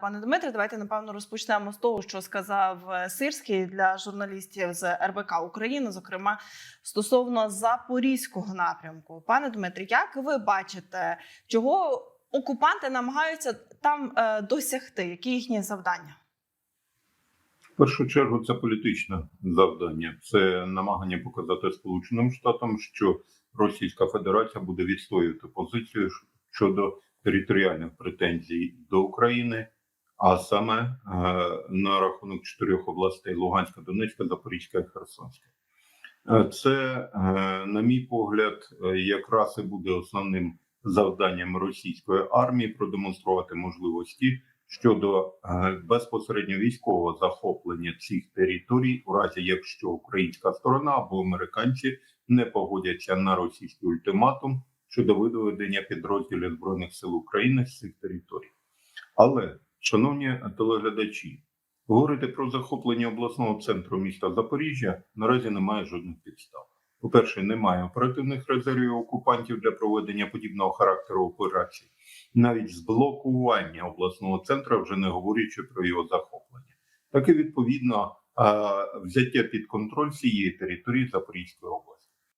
Пане Дмитре, давайте напевно розпочнемо з того, що сказав е, Сирський для журналістів з РБК України, зокрема стосовно запорізького напрямку. Пане Дмитре, як ви бачите, чого окупанти намагаються там е, досягти? Які їхні завдання? В першу чергу це політичне завдання. Це намагання показати Сполученим Штатам, що Російська Федерація буде відстоювати позицію щодо територіальних претензій до України, а саме е, на рахунок чотирьох областей: Луганська, Донецька, Запорізька і Херсонська. Е, Це, е, на мій погляд, якраз і буде основним завданням російської армії продемонструвати можливості щодо безпосередньо військового захоплення цих територій, у разі якщо українська сторона або американці не погодяться на російський ультиматум щодо виведення підрозділів збройних сил України з цих територій. Але, шановні телеглядачі, говорити про захоплення обласного центру міста Запоріжжя наразі немає жодних підстав. По-перше, немає оперативних резервів окупантів для проведення подібного характеру операцій навіть з блокування обласного центру, вже не говорячи про його захоплення. Так і відповідно взяття під контроль всієї території Запорізької області.